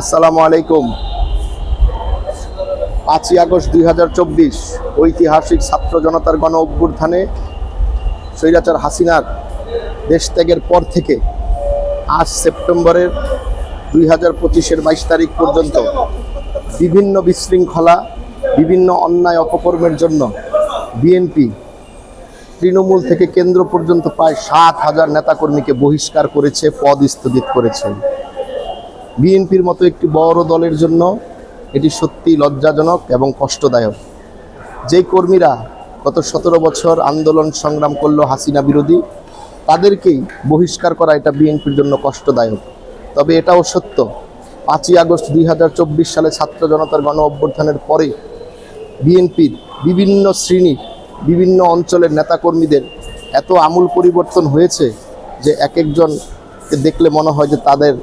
আসসালামু আলাইকুম। পাঁচই আগস্ট দুই হাজার চব্বিশ, ঐতিহাসিক ছাত্র জনতার গণ অভ্যুত্থানে স্বৈরাচার হাসিনার দেশ ত্যাগের পর থেকে আজ সেপ্টেম্বরের দুই হাজার পঁচিশের বাইশ তারিখ পর্যন্ত বিভিন্ন বিশৃঙ্খলা, বিভিন্ন অন্যায় অপকর্মের জন্য বিএনপি তৃণমূল থেকে কেন্দ্র পর্যন্ত প্রায় সাত হাজার নেতাকর্মীকে বহিষ্কার করেছে, পদ স্থগিত করেছে। বিএনপির মতো একটি বড় দলের জন্য এটি সত্যি লজ্জাজনক এবং কষ্টদায়ক। যেই কর্মীরা গত সতেরো বছর আন্দোলন সংগ্রাম করল হাসিনা বিরোধী, তাদেরকেই বহিষ্কার করা এটা বিএনপির জন্য কষ্টদায়ক। তবে এটাও সত্য, পাঁচই আগস্ট দুই হাজার চব্বিশ সালে ছাত্র জনতার গণ অভ্যুত্থানের পরে বিএনপির বিভিন্ন শ্রেণি, বিভিন্ন অঞ্চলের নেতাকর্মীদের এত আমূল পরিবর্তন হয়েছে যে এক একজনকে দেখলে মনে হয় যে তাদের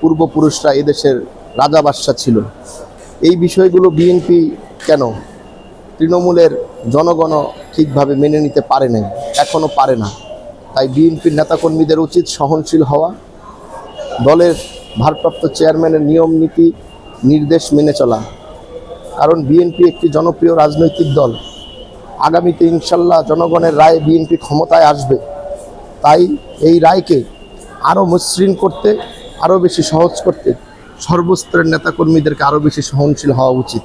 পূর্বপুরুষরা এদেশের রাজা বাদশাহ ছিল। এই বিষয়গুলো বিএনপি কেন তৃণমূলের জনগণ ঠিকভাবে মেনে নিতে পারে নাই এখনও পারে না। তাই বিএনপির নেতাকর্মীদের উচিত সহনশীল হওয়া, দলের ভারপ্রাপ্ত চেয়ারম্যানের নিয়ম, নীতি, নির্দেশ মেনে চলা। কারণ বিএনপি একটি জনপ্রিয় রাজনৈতিক দল। আগামীতে ইনশাল্লাহ জনগণের রায়ে বিএনপি ক্ষমতায় আসবে। তাই এই রায়কে আরও মসৃণ করতে আরও বেশি সহজ করতে সর্বস্তরের নেতাকর্মীদেরকে আরও বেশি সহনশীল হওয়া উচিত।